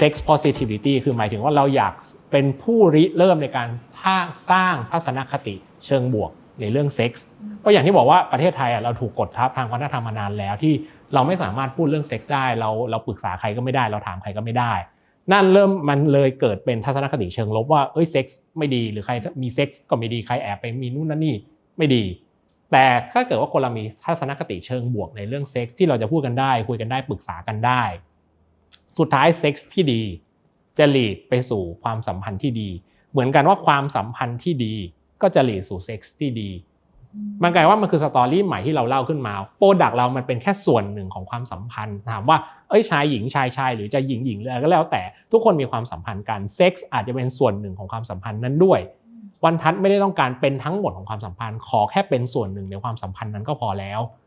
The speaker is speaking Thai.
sex positivity คือหมายถึงว่าเราอยากเป็นผู้ริเริ่มในการสร้างทัศนคติเชิงบวกในเรื่องเซ็กส์เพราะอย่างที่บอกว่าประเทศไทยอะเราถูกกดทับทางวัฒนธรรมมานานแล้วที่เราไม่สามารถพูดเรื่องเซ็กส์ได้เราเราปรึกษาใครก็ไม่ได้ เราถามใครก็ไม่ได้ นั่นเริ่มมันเลยเกิดเป็นทัศนคติเชิงลบว่าเอ้ยเซ็กส์ไม่ดีหรือใครมีเซ็กส์ก็ไม่ดีใครแอบไปมีนู่นนั่นนี่ไม่ดี แต่ถ้าเกิดว่าคนเรามีทัศนคติเชิงบวกในเรื่องเซ็กส์ที่เราจะพูดกันได้ คุยกันได้ปรึกษากันได้ สุดท้ายเซ็กส์ที่ดีจะหลีดไปสู่ความสัมพันธ์ที่ดี เหมือนกันว่าความสัมพันธ์ที่ดีก็จะหลีดสู่เซ็กส์ที่ดี มันกลายว่ามันคือสตอรี่ใหม่ที่เราเล่าขึ้นมาโปรดักเรามันเป็นแค่ส่วนหนึ่งของความสัมพันธ์ถามว่าเอ้ยชายหญิงชายชายหรือจะหญิงหญิงเลยก็แล้วแต่ทุกคนมีความสัมพันธ์กันเซ็กส์อาจจะเป็นส่วนหนึ่งของความสัมพันธ์นั้นด้วยวันทัศน์ไม่ได้ต้องการเป็นทั้งหมดของความสัมพันธ์ ขอแค่เป็นส่วนหนึ่งในความสัมพันธ์นั้นก็พอแล้วเ